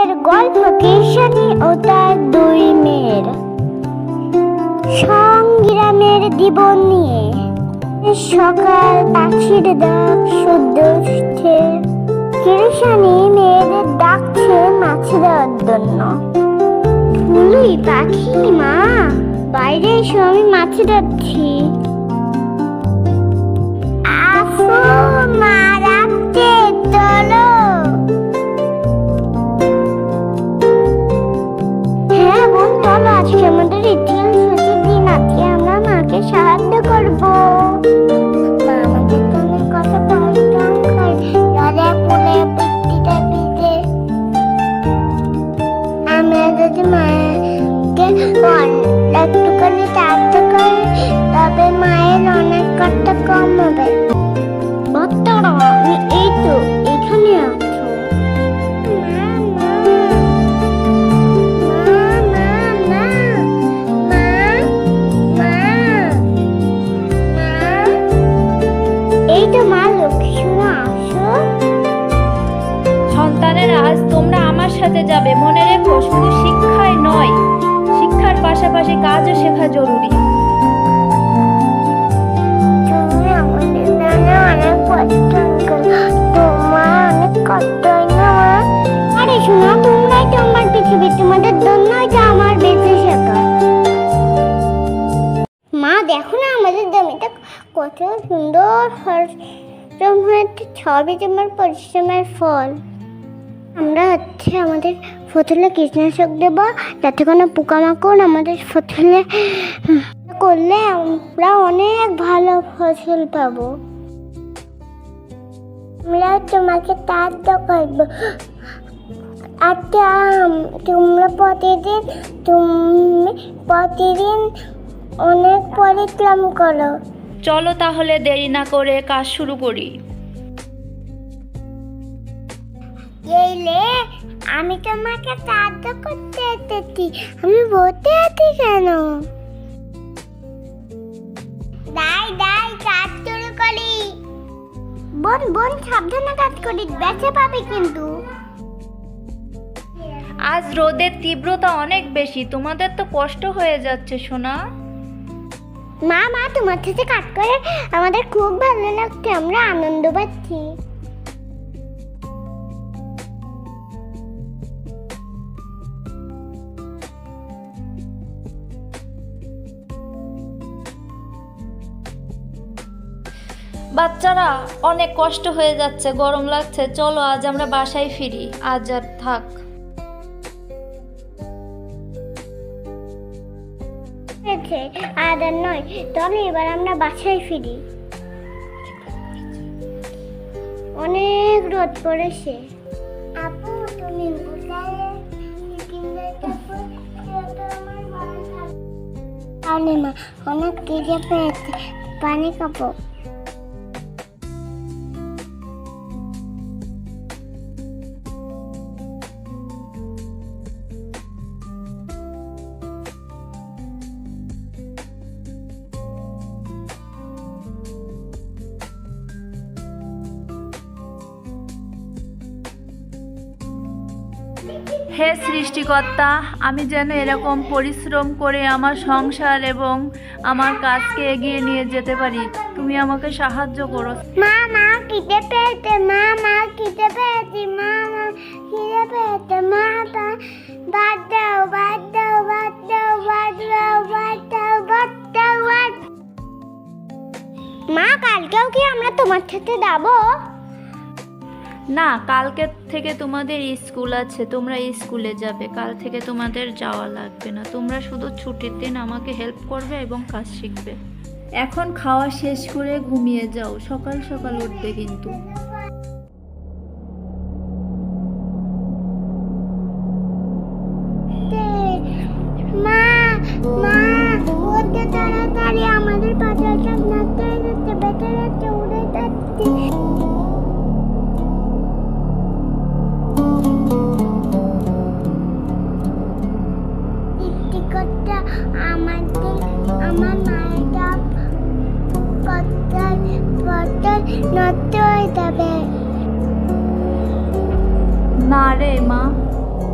এর গল্প কেশানি ও তার দুই মেয়ের। সংগ্রামের জীবন নিয়ে সকাল পাখির ডাক উঠছে। কেশানি মেয়েদের ডাকছে মাছ দেওয়ার জন্য। ফুলুই পাখি, মা, বাইরে এসো, আমি মাছ ধরছি। 听 যাবে মনে রেখো শুধু শিক্ষাই নয় শিক্ষার পাশাপাশি কাজও শেখা জরুরি। আরে শোনো তোমরাই তো আমার পৃথিবী তোমাদের জন্যই তো আমার বেঁচে শেখা। মা দেখো না আমাদের জমিটা কত সুন্দর সবই তোমার পরিশ্রমের ফল। আমরা হচ্ছে আমাদের ফসলে কীটনাশক দেব। যাতে কোনো পোকামাকড় আমাদের ফসলে করলে আমরা অনেক ভালো ফসল পাবো। আমরা তোমাকে সাহায্য করব আচ্ছা তোমরা প্রতিদিন, তুমি প্রতিদিন অনেক পরিশ্রম করো। চলো তাহলে দেরি না করে কাজ শুরু করি। এইলে আমি তোমাকে সাহায্য করতে এসেছি। আমি বলতে আছি কেন? দাই দাই কাজ শুরু করি। বোন বোন সাবধানে কাজ করি বেঁচে পাবে কিন্তু। আজ রোদের তীব্রতা অনেক বেশি তোমাদের তো কষ্ট হয়ে যাচ্ছে সোনা। মা মা তোমার সাথে কাজ করে আমাদের খুব ভালো লাগছে আমরা আনন্দ পাচ্ছি। বাচ্চারা অনেক কষ্ট হয়ে যাচ্ছে, গরম লাগছে। চলো আজ আমরা বাসায় ফিরি। আজ আর থাক। আর নয়। চলো এবার আমরা বাসায় ফিরি। অনেক রোদ পড়েছে। আপু, তুমি মা, অনেক কেজে পেয়েছে পানি খাব। হে সৃষ্টিকর্তা, আমি যেন এরকম পরিশ্রম করে আমার সংসার এবং আমার কাজকে এগিয়ে নিয়ে যেতে পারি। তুমি আমাকে সাহায্য করো। মা মা, খিদে পেয়েছে, মা মা, খিদে পেয়েছি, মা মা, খিদে পেয়েছে, মা ভাত দাও ভাত দাও ভাত দাও ভাত দাও ভাত দাও ভাত দাও ভাত মা, কালকেও কি আমরা তোমার সাথে যাব? না, কালকে থেকে তোমাদের স্কুল আছে, তোমরা স্কুলে যাবে। কাল থেকে তোমাদের যাওয়া লাগবে না। তোমরা শুধু ছুটির দিন আমাকে হেল্প করবে এবং কাজ শিখবে। এখন খাওয়া শেষ করে ঘুমিয়ে যাও। সকাল সকাল উঠবে কিন্তু।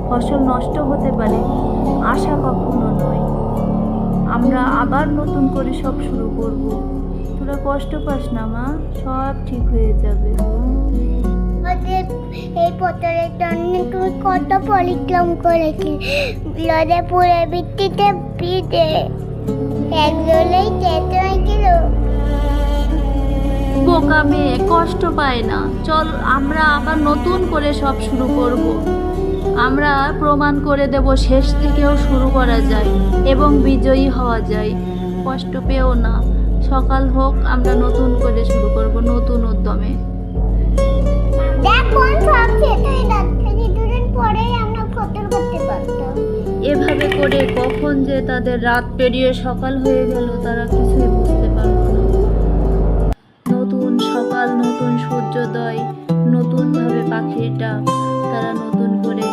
ফসল নষ্ট হতে পারে, আশা কখনো নয়। আমরা আবার নতুন করে সব শুরু করব। তোরা কষ্ট পাস না মা, সব ঠিক হয়ে যাবে। এই পথরের জন্য তুমি কত পরিশ্রম করেছি লড়ে পুরে ভিত্তিতে পিঠে একজনেই চেতে হয়েছিল বোকা মেয়ে কষ্ট পায় না। চল আমরা আবার নতুন করে সব শুরু করব। আমরা প্রমাণ করে দেব শেষ থেকেও শুরু করা যায় এবং বিজয়ী হওয়া যায়। কষ্ট পেও না। সকাল হোক আমরা নতুন করে শুরু করব নতুন উদ্যমে। এভাবে করে কখন যে তাদের রাত পেরিয়ে সকাল হয়ে গেল তারা কিছুই সকাল নতুন সূর্যোদয়, নতুনভাবে পাখির ডাক তারা নতুন করে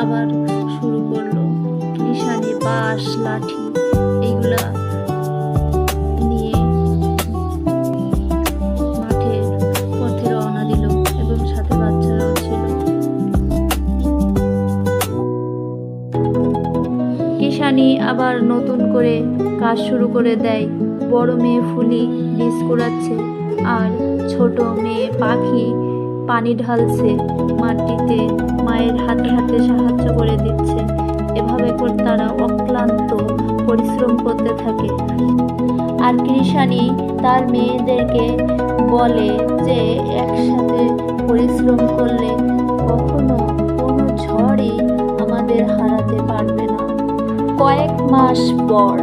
আবার শুরু করল। নিশানি বাঁশ, লাঠি এইগুলা নিয়ে পথে রওনা দিল এবং কিষানি আবার নতুন করে কাজ শুরু করে দেয়। বড় মেয়ে ফুলি বীজ কুড়াচ্ছে আর ছোট মেয়ে পাখি পানি ঢালছে, মাটিতে মায়ের হাতে হাতে সাহায্য করে দিচ্ছে। এভাবে করে তারা অক্লান্ত পরিশ্রম করতে থাকে। আর কৃষানি তার মেয়েদেরকে বলে যে, একসাথে পরিশ্রম করলে কখনো কোনো ঝড়ই আমাদের হারাতে পারবে না। কয়েক মাস পর।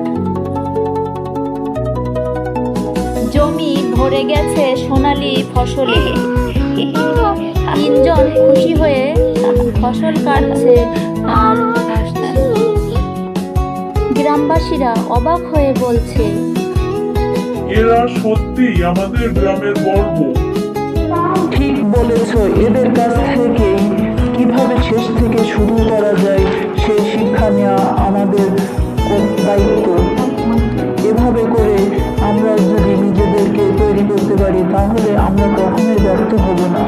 জমি ভরে গেছে সোনালি ফসলে। তিনজন খুশি হয়ে ফসল কাটছে আর গ্রামবাসীরা অবাক হয়ে বলছে এরা সত্যি আমাদের গ্রামের গর্ব ঠিক বলেছ এদের কাছ থেকে কীভাবে শেষ থেকে শুরু করা যায় সেই শিক্ষা নেওয়া আমাদের দায়িত্ব এভাবে করে আমরা পারি তাহলে আমরা কখনোই ব্যর্থ হব না।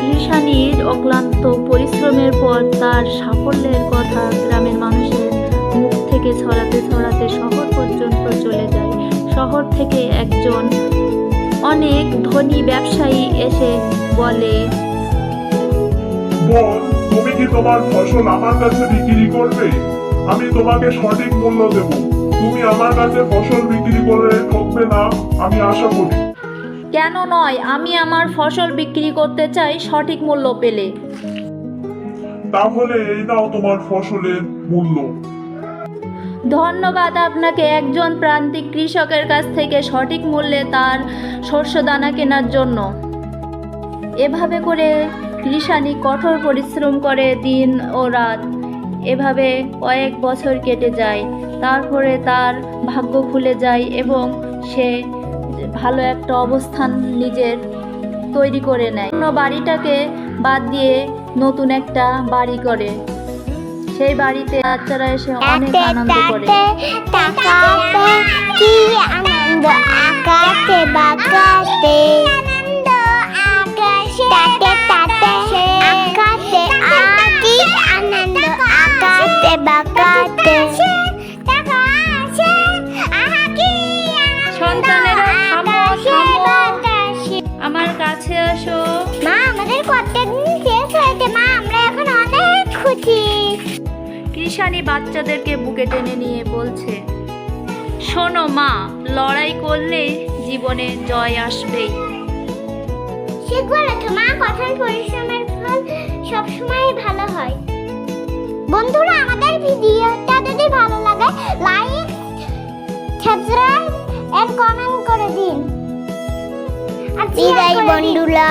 কৃষানির অক্লান্ত পরিশ্রমের পর তার সাফল্যের কথা গ্রামের মানুষের মুখ থেকে ছড়াতে ছড়াতে শহর পর্যন্ত চলে যায়। শহর থেকে একজন অনেক ধনী ব্যবসায়ী এসে বলে বল তুমি কি তোমার ফসল আমার কাছে বিক্রি করবে? আমি তোমাকে সঠিক মূল্য দেব। তুমি আমার কাছে ফসল বিক্রি করে ঠকবে না আমি আশা করি। কেন নয়? আমি আমার ফসল বিক্রি করতে চাই সঠিক মূল্য পেলে। তাহলে এই নাও তোমার ফসলের মূল্য। ধন্যবাদ আপনাকে। একজন প্রান্তিক কৃষকের কাছ থেকে সঠিক মূল্যে তার শস্য দানা কেনার জন্য। এভাবে করে কৃষানি কঠোর পরিশ্রম করে দিন ও রাত। এভাবে কয়েক বছর কেটে যায়। তারপরে তার ভাগ্য খুলে যায় এবং সে ভালো একটা অবস্থান নিজের তৈরি করে নেয়। অন্য বাড়িটাকে বাদ দিয়ে নতুন একটা বাড়ি করে। সেই বাড়িতে বাচ্চারা এসে অনেক আনন্দ করে। কি আনন্দ? আকাশে বাকাতে টাকা আসো। মা আমাদের কত দিন শেষ হয়েছে মা আমরা এখন অনেক খুশি। কৃষানি বাচ্চাদেরকে বুকে টেনে নিয়ে বলছে শোনো মা লড়াই করলে জীবনে জয় আসবেই। ঠিক বলেছ মা কঠোর পরিশ্রমের ফল সবসময় ভালো হয়। বন্ধুরা আমাদের ভিডিওটা যদি ভালো লাগে লাইক সাবস্ক্রাইব এন্ড কমেন্ট করে দিন। বিদায় বন্ধুরা।